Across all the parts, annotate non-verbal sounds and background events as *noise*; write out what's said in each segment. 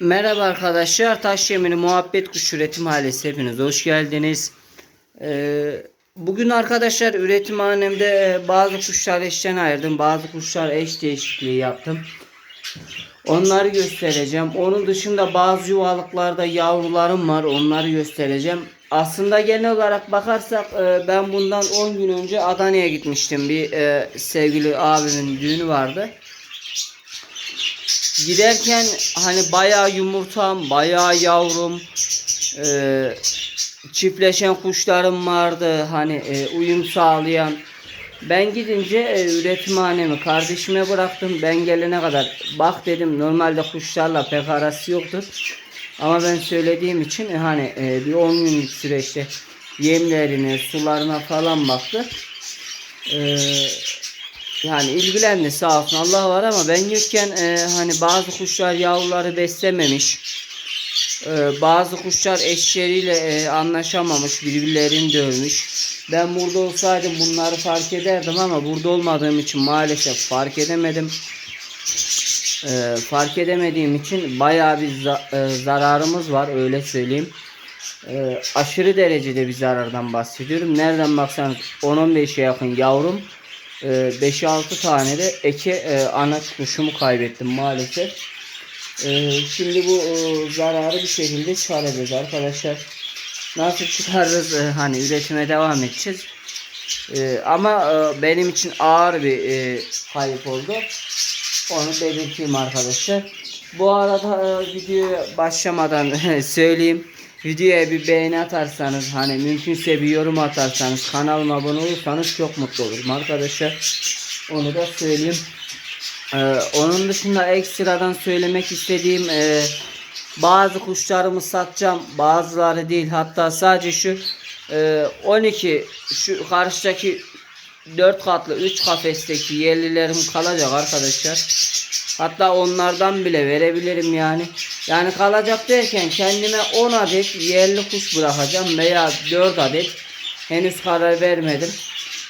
Merhaba arkadaşlar. Taş Yemini Muhabbet Kuş Üretim Ailesi hepiniz hoş geldiniz. Ee, bugün arkadaşlar üretimhanemde e, bazı kuşlar eşten ayırdım. Bazı kuşlar eş değişikliği yaptım. Onları göstereceğim. Onun dışında bazı yuvalıklarda yavrularım var. Onları göstereceğim. Aslında genel olarak bakarsak e, ben bundan 10 gün önce Adana'ya gitmiştim. Bir e, sevgili abimin düğünü vardı. Giderken hani bayağı yumurtam, bayağı yavrum, e, çiftleşen kuşlarım vardı. Hani e, uyum sağlayan. Ben gidince e, üretimhanemi kardeşime bıraktım. Ben gelene kadar bak dedim normalde kuşlarla pek arası yoktur. Ama ben söylediğim için e, hani e, bir 10 günlük süreçte yemlerine, sularına falan baktı. Eee yani ilgilendi sağ olsun Allah var ama ben yokken e, hani bazı kuşlar yavruları beslememiş. E, bazı kuşlar eşleriyle e, anlaşamamış, birbirlerini dövmüş. Ben burada olsaydım bunları fark ederdim ama burada olmadığım için maalesef fark edemedim. E, fark edemediğim için bayağı bir za- e, zararımız var öyle söyleyeyim. E, aşırı derecede bir zarardan bahsediyorum. Nereden baksanız 10-15'e yakın yavrum. 5-6 tane de eke e, ana kuşumu kaybettim maalesef. E, şimdi bu e, zararı bir şekilde çıkaracağız arkadaşlar. Nasıl çıkarırız? E, hani üretime devam edeceğiz. E, ama e, benim için ağır bir e, kayıp oldu. Onu belirteyim arkadaşlar. Bu arada e, videoya başlamadan *laughs* söyleyeyim. Videoya bir beğeni atarsanız hani mümkünse bir yorum atarsanız kanalıma abone olursanız çok mutlu olurum arkadaşlar. Onu da söyleyeyim. Ee, onun dışında ekstradan söylemek istediğim e, bazı kuşlarımı satacağım. Bazıları değil. Hatta sadece şu e, 12 şu karşıdaki 4 katlı 3 kafesteki yerlilerim kalacak arkadaşlar. Hatta onlardan bile verebilirim yani. Yani kalacak derken kendime 10 adet yerli kuş bırakacağım veya 4 adet. Henüz karar vermedim.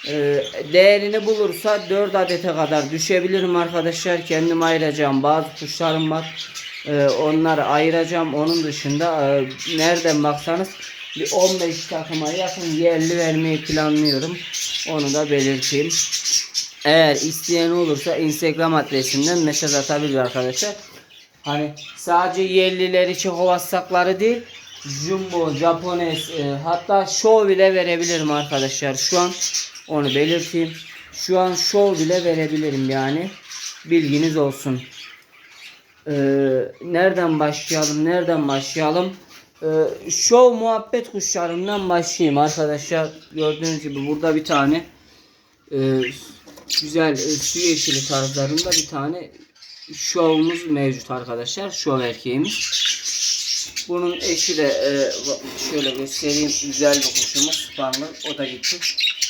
Ee, değerini bulursa 4 adete kadar düşebilirim arkadaşlar. Kendim ayıracağım. Bazı kuşlarım var. Ee, onları ayıracağım. Onun dışında e, nereden baksanız bir 15 takıma yakın yerli vermeyi planlıyorum. Onu da belirteyim. Eğer isteyen olursa Instagram adresimden mesaj atabilir arkadaşlar. Hani sadece yerlileri Çekovasakları değil Jumbo, Japones e, hatta show bile verebilirim arkadaşlar. Şu an onu belirteyim. Şu an show bile verebilirim yani. Bilginiz olsun. Ee, nereden başlayalım? Nereden başlayalım? Ee, show muhabbet kuşlarından başlayayım arkadaşlar. Gördüğünüz gibi burada bir tane e, güzel e, su yeşili tarzlarında bir tane şovumuz mevcut arkadaşlar. Şov erkeğimiz. Bunun eşi de e, şöyle göstereyim. Güzel bir kuşumuz. Spanlı. O da gitti.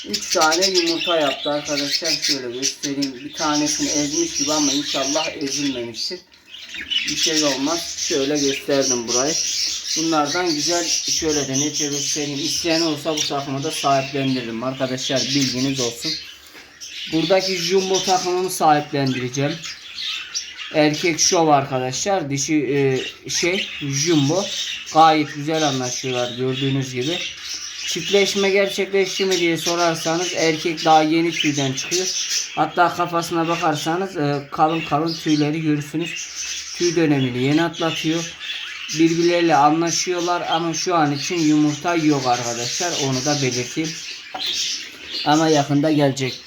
3 tane yumurta yaptı arkadaşlar. Şöyle göstereyim. Bir tanesini ezmiş gibi ama inşallah ezilmemiştir. Bir şey olmaz. Şöyle gösterdim burayı. Bunlardan güzel şöyle de nece göstereyim. İsteyen olsa bu takımı da sahiplendiririm. Arkadaşlar bilginiz olsun. Buradaki jumbo takımımı sahiplendireceğim. Erkek şov arkadaşlar. Dişi e, şey jumbo. Gayet güzel anlaşıyorlar gördüğünüz gibi. Çiftleşme gerçekleşti mi diye sorarsanız erkek daha yeni tüyden çıkıyor. Hatta kafasına bakarsanız e, kalın kalın tüyleri görürsünüz. Tüy dönemini yeni atlatıyor. Birbirleriyle anlaşıyorlar ama şu an için yumurta yok arkadaşlar. Onu da belirteyim. Ama yakında gelecek.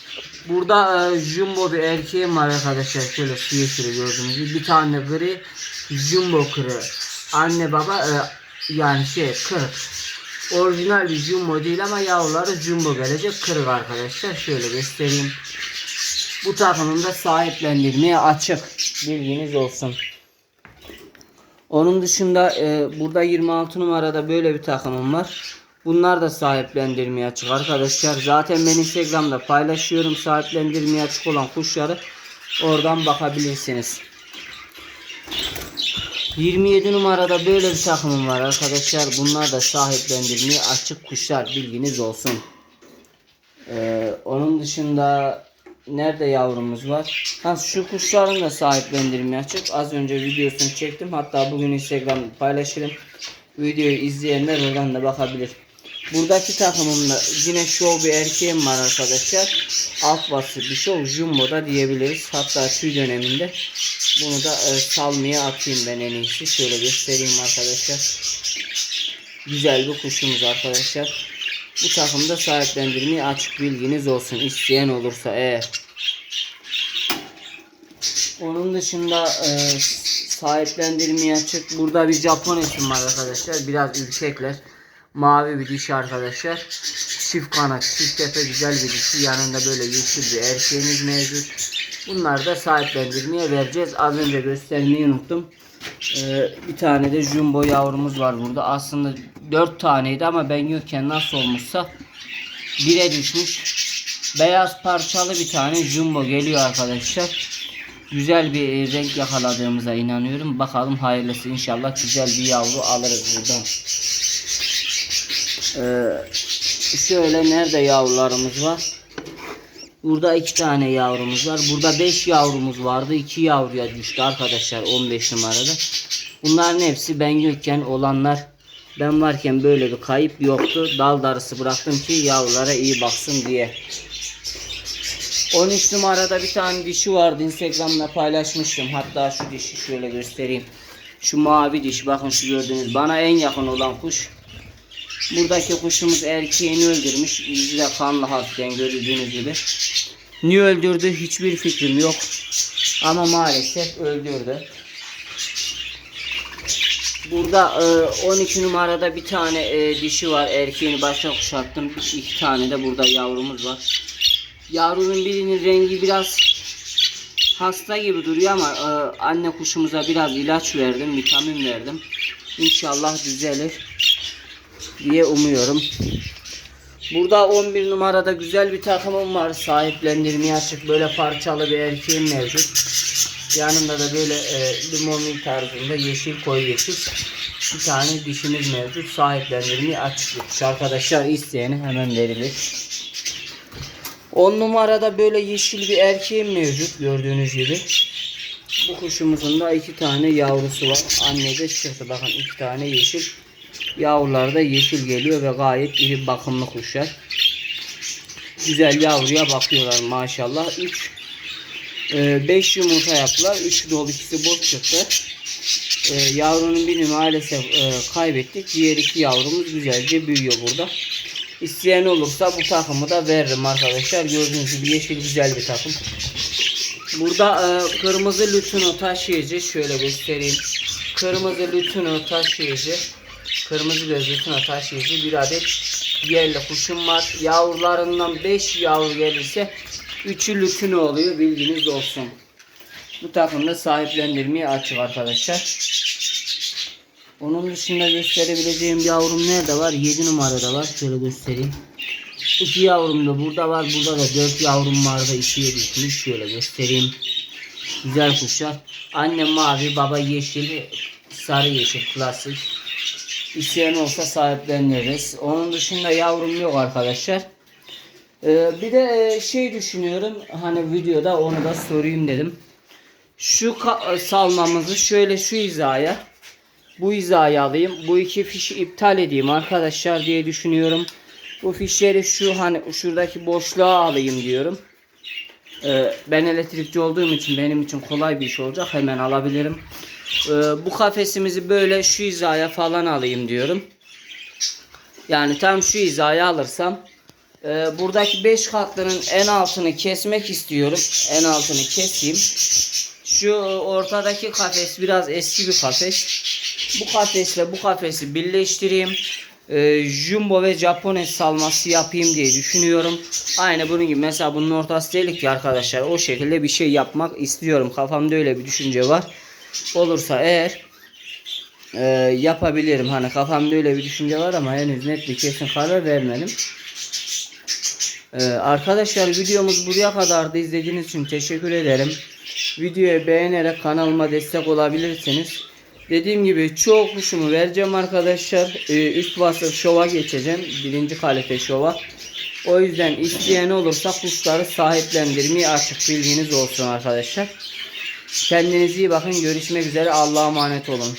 Burada e, jumbo bir erkeğim var arkadaşlar. Şöyle su yeşili gördüğünüz gibi. Bir tane gri jumbo kırı. Anne baba e, yani şey kırık. Orijinal bir jumbo değil ama yavruları jumbo gelecek kırık arkadaşlar. Şöyle göstereyim. Bu takımın da sahiplendirmeye açık. Bilginiz olsun. Onun dışında e, burada 26 numarada böyle bir takımım var. Bunlar da sahiplendirmeye açık arkadaşlar. Zaten ben Instagram'da paylaşıyorum sahiplendirmeye açık olan kuşları. Oradan bakabilirsiniz. 27 numarada böyle bir takımım var arkadaşlar. Bunlar da sahiplendirmeye açık kuşlar. Bilginiz olsun. Ee, onun dışında nerede yavrumuz var? Ha şu kuşların da sahiplendirmeye açık. Az önce videosunu çektim. Hatta bugün Instagram paylaşırım. Videoyu izleyenler oradan da bakabilir. Buradaki takımımda yine show bir erkeğim var arkadaşlar. Alt bir show jumbo da diyebiliriz. Hatta tüy döneminde bunu da e, salmaya atayım ben en iyisi. Şöyle göstereyim arkadaşlar. Güzel bir kuşumuz arkadaşlar. Bu takımda sahiplendirmeye açık bilginiz olsun. İsteyen olursa eğer. Onun dışında e, sahiplendirmeye açık. Burada bir Japon isim var arkadaşlar. Biraz ürkekler. Mavi bir dişi arkadaşlar. Çift kanat, çift tepe güzel bir dişi. Yanında böyle yeşil bir erkeğimiz mevcut. Bunları da sahiplendirmeye vereceğiz. Az önce göstermeyi unuttum. Ee, bir tane de jumbo yavrumuz var burada. Aslında 4 taneydi ama ben yokken nasıl olmuşsa 1'e düşmüş. Beyaz parçalı bir tane jumbo geliyor arkadaşlar. Güzel bir e, renk yakaladığımıza inanıyorum. Bakalım hayırlısı inşallah güzel bir yavru alırız buradan. Ee, şöyle nerede yavrularımız var? Burada iki tane yavrumuz var. Burada beş yavrumuz vardı. iki yavruya düştü arkadaşlar 15 numarada. Bunların hepsi ben yokken olanlar. Ben varken böyle bir kayıp yoktu. Dal darısı bıraktım ki yavrulara iyi baksın diye. 13 numarada bir tane dişi vardı. Instagram'da paylaşmıştım. Hatta şu dişi şöyle göstereyim. Şu mavi diş bakın şu gördüğünüz bana en yakın olan kuş. Buradaki kuşumuz erkeğini öldürmüş. Yüzü de kanlı hafiften gördüğünüz gibi. Niye öldürdü hiçbir fikrim yok. Ama maalesef öldürdü. Burada e, 12 numarada bir tane e, dişi var. Erkeğini başa kuşattım. İki tane de burada yavrumuz var. Yavrunun birinin rengi biraz hasta gibi duruyor ama e, anne kuşumuza biraz ilaç verdim. Vitamin verdim. İnşallah düzelir diye umuyorum. Burada 11 numarada güzel bir takımım var. Sahiplendirmeye açık böyle parçalı bir erkeğim mevcut. Yanında da böyle e, limonlu tarzında yeşil koyu yeşil bir tane dişimiz mevcut. Sahiplendirmeye açık. Arkadaşlar isteyene hemen verilir. 10 numarada böyle yeşil bir erkeğim mevcut gördüğünüz gibi. Bu kuşumuzun da iki tane yavrusu var. Anne de çıktı bakın iki tane yeşil. Yavrular da yeşil geliyor ve gayet iyi bakımlı kuşlar. Güzel yavruya bakıyorlar maşallah. 3 5 yumurta yaptılar. 3 dolu ikisi boş çıktı. E, yavrunun birini maalesef e, kaybettik. Diğer iki yavrumuz güzelce büyüyor burada. İsteyen olursa bu takımı da veririm arkadaşlar. Gördüğünüz gibi yeşil güzel bir takım. Burada e, kırmızı lütunu taşıyıcı şöyle göstereyim. Kırmızı lütunu taşıyıcı Kırmızı gözlü tuna taşıyıcı bir adet yerli kuşum var. Yavrularından 5 yavru gelirse 3'ü lütünü oluyor bilginiz olsun. Bu takımda sahiplendirmeye açık arkadaşlar. Onun dışında gösterebileceğim yavrum nerede var? 7 numarada var. Şöyle göstereyim. 2 yavrum da burada var. Burada da 4 yavrum vardı. 2'ye düşmüş. Şöyle göstereyim. Güzel kuşlar. Annem mavi, baba yeşil, sarı yeşil klasik. İsteyen olsa sahipleniriz. Onun dışında yavrum yok arkadaşlar. Ee, bir de e, şey düşünüyorum. Hani videoda onu da sorayım dedim. Şu ka- salmamızı şöyle şu hizaya bu hizaya alayım. Bu iki fişi iptal edeyim arkadaşlar diye düşünüyorum. Bu fişleri şu hani şuradaki boşluğa alayım diyorum. Ee, ben elektrikçi olduğum için benim için kolay bir iş olacak. Hemen alabilirim. Ee, bu kafesimizi böyle şu hizaya falan alayım diyorum. Yani tam şu hizaya alırsam e, buradaki 5 katlının en altını kesmek istiyorum. En altını keseyim. Şu ortadaki kafes biraz eski bir kafes. Bu kafesle bu kafesi birleştireyim. E, jumbo ve Japones salması yapayım diye düşünüyorum. Aynı bunun gibi mesela bunun ortası delik ki arkadaşlar. O şekilde bir şey yapmak istiyorum. Kafamda öyle bir düşünce var olursa eğer e, yapabilirim. Hani kafamda öyle bir düşünce var ama henüz net bir kesin karar vermedim. E, arkadaşlar videomuz buraya kadardı. İzlediğiniz için teşekkür ederim. Videoyu beğenerek kanalıma destek olabilirsiniz. Dediğim gibi çoğu kuşumu vereceğim arkadaşlar. E, üst vasıf şova geçeceğim. Birinci kalite şova. O yüzden isteyen olursa kuşları sahiplendirmeyi açık bilginiz olsun arkadaşlar. Kendinize iyi bakın. Görüşmek üzere. Allah'a emanet olun.